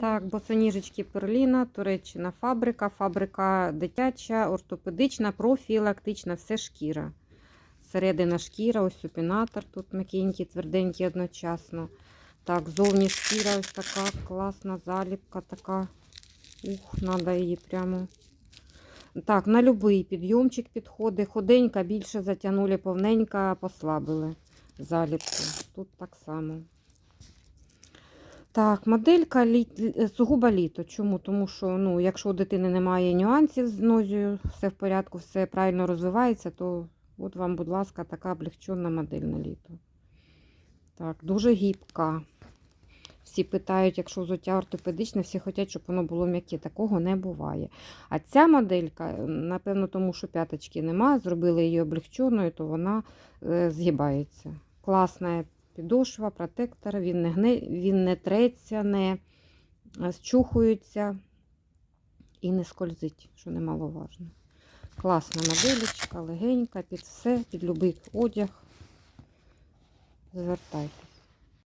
Так, босоніжечки Перліна, Туреччина фабрика, фабрика дитяча, ортопедична, профілактична, все шкіра. Середина шкіра, ось супінатор тут м'якенький, тверденький одночасно. Так, зовні шкіра ось така класна заліпка така. Ух, треба її прямо. Так, на будь-який підйомчик підходить. Худенька, більше затягнули, повненька, послабили заліпку. Тут так само. Так, моделька лі... е, сугубо літо. Чому? Тому що ну, якщо у дитини немає нюансів з нозою, все в порядку, все правильно розвивається, то от вам, будь ласка, така облегчена модель на літо. Так, дуже гібка. Всі питають, якщо взуття ортопедичне, всі хочуть, щоб воно було м'яке. Такого не буває. А ця моделька, напевно, тому що п'яточки немає, зробили її облегченою, то вона е, згибається. Класна підошва, протектор, він не гне, він не треться, не счухується зчухується і не скользить, що немаловажно. Класна моделечка, легенька, під все, під будь-який одяг. Звертайтесь.